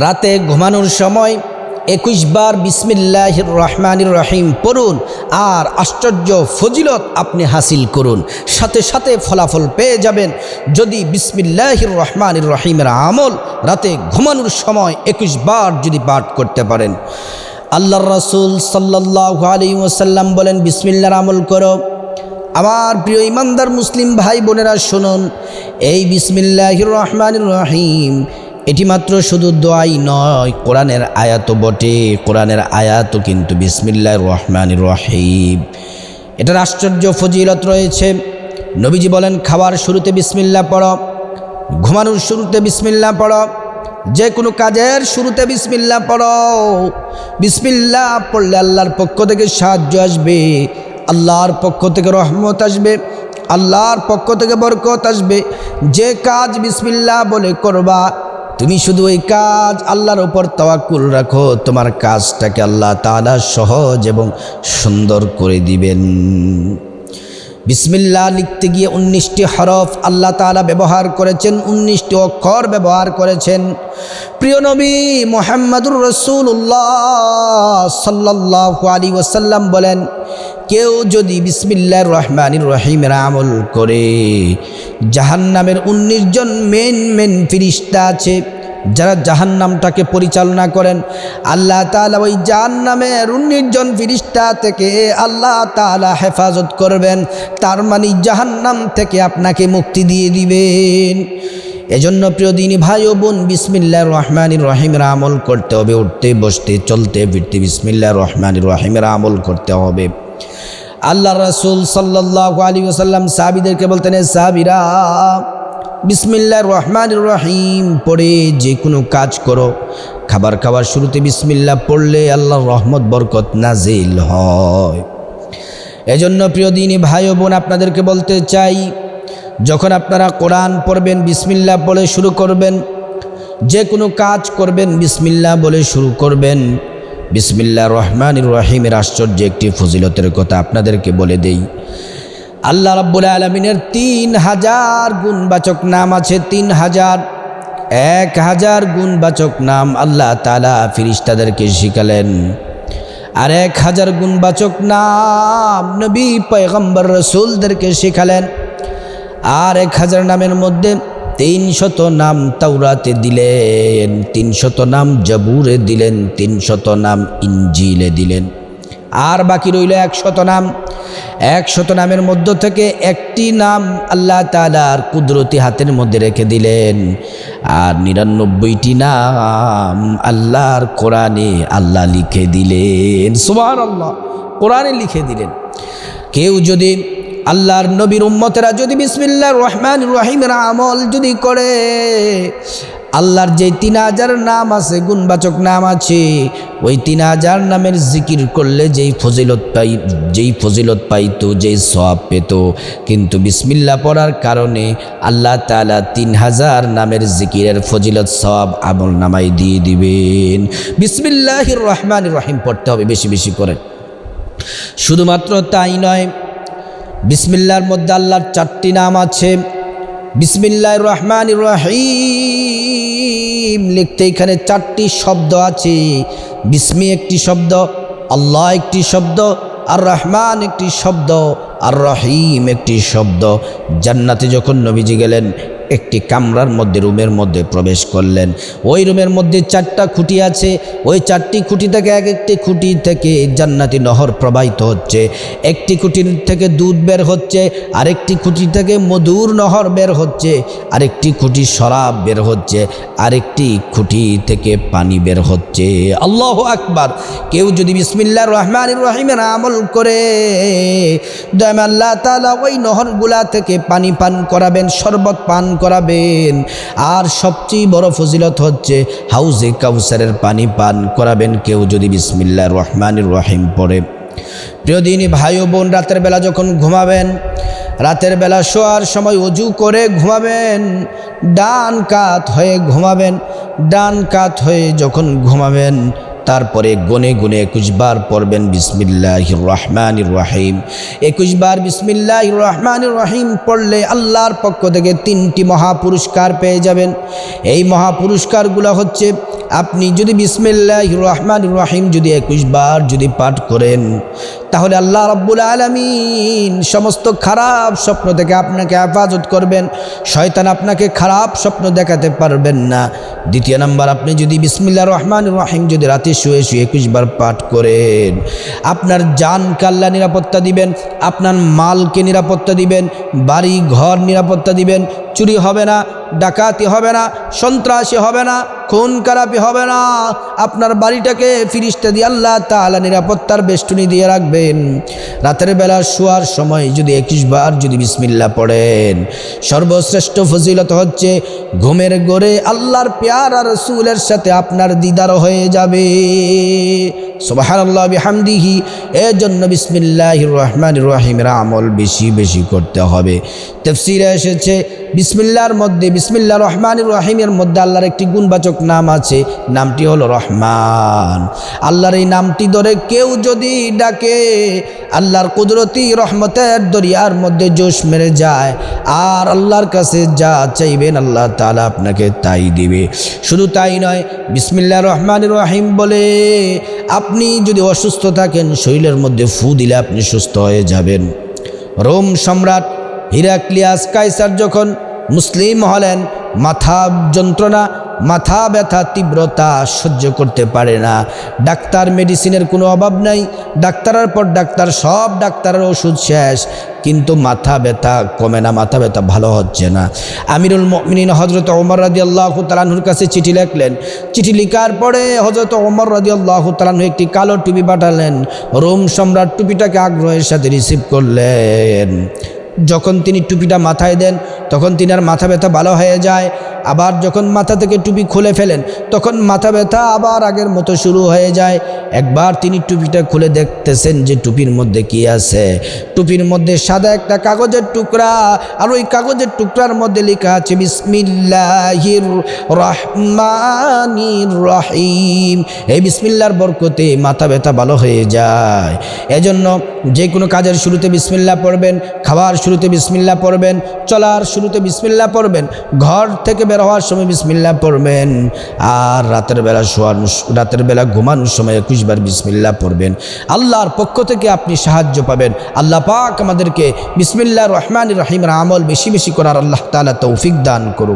রাতে ঘুমানোর সময় একুশ বার বিসমিল্লাহ রহমানির রহিম পড়ুন আর আশ্চর্য ফজিলত আপনি হাসিল করুন। সাথে সাথে ফলাফল পেয়ে যাবেন। যদি বিসমিল্লাহ রহমানির রহিমের আমল রাতে ঘুমানোর সময় একুশ বার যদি পাঠ করতে পারেন। আল্লাহ রসুল সাল্লাহ আলী ওসাল্লাম বলেন বিসমিল্লার আমল করো। আমার প্রিয় ইমানদার মুসলিম ভাই বোনেরা শুনুন, এই বিসমিল্লাহ রহমান রহিম এটি মাত্র শুধু দোয়াই নয়, কোরআনের আয়াত বটে কোরআনের আয়াতও কিন্তু বিসমিল্লাহ রহমান রহিম। এটার আশ্চর্য ফজিলত রয়েছে। নবীজি বলেন, খাওয়ার শুরুতে বিসমিল্লা পড়ো, ঘুমানোর শুরুতে বিসমিল্লা পড়ো, যে কোনো কাজের শুরুতে বিসমিল্লা পড়ো। বিসমিল্লা পড়লে আল্লাহর পক্ষ থেকে সাহায্য আসবে, আল্লাহর পক্ষ থেকে রহমত আসবে, আল্লাহর পক্ষ থেকে বরকত আসবে। যে কাজ বিসমিল্লা বলে করবা তুমি শুধু ওই কাজ আল্লাহর ওপর তাওয়াক্কুল রাখো, তোমার কাজটাকে আল্লাহ তাআলা সহজ এবং সুন্দর করে দিবেন। বিসমিল্লা লিখতে গিয়ে উনিশটি হরফ আল্লাহ তাআলা ব্যবহার করেছেন, উনিশটি অক্ষর ব্যবহার করেছেন। প্রিয় নবী মোহাম্মদুর রসুল্লাহ সাল্লাহ আলী ওসাল্লাম বলেন কেউ যদি বিসমিল্লা রহমানির রহিমের আমল করে, জাহান্নামের উনিশ জন মেন মেন ফিরিস্তা আছে, যারা জাহান্নামটাকে পরিচালনা করেন, আল্লাহ তালা ওই জাহান্নামের উনিশ জন ফিরিস্তা থেকে আল্লাহ তালা হেফাজত করবেন, তার মানে জাহান্নাম থেকে আপনাকে মুক্তি দিয়ে দিবেন। এজন্য প্রিয় দিনী ভাই ও বোন বিসমিল্লা রহমানির রহিমের আমল করতে হবে, উঠতে, বসতে, চলতে, ফিরতে বিসমিল্লা রহমানির রহিমের আমল করতে হবে। আল্লাহ রসুল সাল্লাহ আলী ওসাল্লাম সাহাবিদেরকে বলতেন সাহাবিরা বিসমিল্লা রহমান রহিম, পড়ে যে কোনো কাজ করো। খাবার খাবার শুরুতে বিসমিল্লা পড়লে আল্লাহর রহমত, বরকত নাজিল হয়। এজন্য প্রিয় দিনী ভাই বোন, আপনাদেরকে বলতে চাই, যখন আপনারা কোরআন পড়বেন বিসমিল্লা বলে শুরু করবেন যে কোনো কাজ করবেন বিসমিল্লা বলে শুরু করবেন। বিসমিল্লা রহমান রহিমের আশ্চর্য একটি ফজিলতের কথা আপনাদেরকে বলে দেই। আল্লাহ রাব্বুল আলমিনের তিন হাজার গুণবাচক নাম আছে, তিন হাজার, এক হাজার গুণবাচক নাম আল্লাহ তালা ফিরিস্তাদেরকে শিখালেন। আর এক হাজার গুণবাচক নাম নবী, পয়গম্বর, রসুলদেরকে শিখালেন। আর এক হাজার নামের মধ্যে তিন শত নাম তাওরাতে দিলেন তিন শত নাম জবুরে দিলেন তিন শত নাম ইঞ্জিলে দিলেন। আর বাকি রইল একশত নাম। একশত নামের মধ্য থেকে একটি নাম আল্লাহ তালার কুদরতি হাতের মধ্যে রেখে দিলেন। আর নিরানব্বইটি নাম আল্লাহর কোরআনে আল্লাহ লিখে দিলেন। সুবার আল্লাহ কোরআনে লিখে দিলেন। কেউ যদি আল্লাহর নবীর উম্মতেরা যদি বিসমিল্লা রহমান রহিমের আমল যদি করে, আল্লাহর যে তিন হাজার নাম আছে, গুণবাচক নাম আছে, ওই তিন হাজার নামের জিকির করলে যেই ফজিলত পাই, যেই ফজিলত পাইতো, যেই সব পেত, কিন্তু বিসমিল্লা পড়ার কারণে আল্লাহ তালা তিন হাজার নামের জিকিরের ফজিলত সব আমল নামাই দিয়ে দিবেন। বিসমিল্লাহির রহমান রহিম পড়তে হবে বেশি বেশি করে। শুধুমাত্র তাই নয় বিসমিল্লার মধ্যে আল্লাহর চারটি নাম আছে। বিসমিল্লাহ রহমান রহিম লিখতে এখানে চারটি শব্দ আছে। বিসমি একটি শব্দ, আল্লাহ একটি শব্দ, আর রহমান একটি শব্দ, আর রহিম একটি শব্দ। জান্নাতে যখন নবীজি গেলেন একটি কামরার মধ্যে, রুমের মধ্যে প্রবেশ করলেন। ওই রুমের মধ্যে চারটা খুঁটি আছে। ওই চারটি খুঁটি থেকে এক একটি খুঁটি থেকে জান্নাতি নহর প্রবাহিত হচ্ছে। একটি খুঁটির থেকে দুধ বের হচ্ছে, আরেকটি খুঁটি থেকে মধুর নহর বের হচ্ছে, আরেকটি খুঁটি শরাব বের হচ্ছে, আরেকটি খুঁটি থেকে পানি বের হচ্ছে। আল্লাহ আকবার। কেউ যদি বিসমিল্লা রহমান রহিমের আমল করে দয়াম আল্লাহ তালা ওই নহরগুলা থেকে পানি পান করাবেন, শরবত পান করাবেন। আর সবচেয়ে বড় ফজিলত হচ্ছে হাউজে কাউসারের পানি পান করাবেন কেউ যদি বিসমিল্লা রহমান রহিম পড়ে। প্রিয় দিনী ভাই ও বোন, রাতের বেলা যখন ঘুমাবেন, রাতের বেলা শোয়ার সময় অজু করে ঘুমাবেন, ডান কাত হয়ে ঘুমাবেন, ডান কাত হয়ে যখন ঘুমাবেন তারপরে গুনে গুনে একুশবার পড়বেন বিসমিল্লাহ রহমান রহিম। একুশবার বিসমিল্লাহ রহমান রহিম পড়লে আল্লাহর পক্ষ থেকে তিনটি মহাপুরস্কার পেয়ে যাবেন। এই মহাপুরস্কারগুলো হচ্ছে, আপনি যদি বিসমিল্লাহ রহমান রহিম যদি একুশবার যদি পাঠ করেন তাহলে আল্লাহ রব্বুল আলমিন সমস্ত খারাপ স্বপ্ন থেকে আপনাকে হেফাজত করবেন। শয়তান আপনাকে খারাপ স্বপ্ন দেখাতে পারবেন না। দ্বিতীয় নাম্বার, আপনি যদি বিসমিল্লা রহমান রহিম যদি রাতে শুয়ে শুয়ে একুশবার পাঠ করেন, আপনার জান কাল্লা নিরাপত্তা দিবেন, আপনার মালকে নিরাপত্তা দিবেন, বাড়ি, ঘর নিরাপত্তা দিবেন, চুরি হবে না, ডাকাতি হবে না, সন্ত্রাসী হবে না, খুন খারাপি হবে না। আপনার বাড়িটাকে ফিরিস্তা দিয়ে আল্লাহ তালা নিরাপত্তার বেষ্টনী দিয়ে রাখবেন রাতের বেলা শোয়ার সময় যদি একুশ বার যদি বিসমিল্লা পড়েন। সর্বশ্রেষ্ঠ ফজিলত হচ্ছে ঘুমের গড়ে আল্লাহর পেয়ার আর রসুলের সাথে আপনার দিদার হয়ে যাবে। সুবাহান্লাহ বিহামদিহি। এর জন্য বিসমিল্লাহ রহমান রহিমের আমল বেশি বেশি করতে হবে। তফসিরে এসেছে, বিসমিল্লার মধ্যে বিসমিল্লা রহমান রহিমের মধ্যে আল্লাহর একটি গুণবাচক নাম আছে, নামটি হলো রহমান। আল্লাহর এই নামটি ধরে কেউ যদি ডাকে, আল্লাহর কুদরতি রহমতের দরিয়ার মধ্যে জোশ মেরে যায়, আর আল্লাহর কাছে যা চাইবেন আল্লাহ তালা আপনাকে তাই দিবে। শুধু তাই নয় বিসমিল্লা রহমান রহিম বলে আপনি যদি অসুস্থ থাকেন, শরীরের মধ্যে ফু দিলে আপনি সুস্থ হয়ে যাবেন। রোম সম্রাট হিরাক্লিয়াস কাইসার যখন মুসলিম হলেন, মাথা যন্ত্রণা মাথা ব্যথা তীব্রতা সহ্য করতে পারে না। ডাক্তার মেডিসিনের কোনো অভাব নাই। ডাক্তারের পর ডাক্তার, সব ডাক্তারের ওষুধ শেষ। কিন্তু মাথা ব্যথা কমে না, মাথা ব্যথা ভালো হচ্ছে না। আমিরুল মিন হজরত ওমর রাজি আল্লাহ তালাহুর কাছে চিঠি লিখলেন। চিঠি লিখার পরে হজরত ওমর রাজি আল্লাহ তালাহু একটি কালো টুপি পাঠালেন। রোম সম্রাট টুপিটাকে আগ্রহের সাথে রিসিভ করলেন। যখন তিনি টুপিটা মাথায় দেন, তখন তিনার মাথা ব্যথা ভালো হয়ে যায়। আবার যখন মাথা থেকে টুপি খুলে ফেলেন, তখন মাথা ব্যথা আবার আগের মতো শুরু হয়ে যায়। একবার তিনি টুপিটা খুলে দেখতেছেন যে টুপির মধ্যে কি আছে। টুপির মধ্যে সাদা একটা কাগজের টুকরা, আর ওই কাগজের টুকরার মধ্যে লেখা আছে, বিসমিল্লাহির রহমানির রহিম। এই বিসমিল্লার বরকতে মাথা ব্যথা ভালো হয়ে যায়। এজন্য যে কোনো কাজের শুরুতে বিসমিল্লা পড়বেন খাওয়ার শুরুতে বিসমিল্লা পড়বেন, চলার শুরুতে বিসমিল্লা পড়বেন, ঘর থেকে বের হওয়ার সময় বিসমিল্লা পড়বেন, আর রাতের বেলা শোয়ার, রাতের বেলা ঘুমানোর সময় একুশবার বিসমিল্লা পড়বেন। আল্লাহর পক্ষ থেকে আপনি সাহায্য পাবেন। আল্লাহ পাক আমাদেরকে বিসমিল্লা রহমান রাহিমের আমল বেশি বেশি করার আল্লাহ তালা তৌফিক দান করুন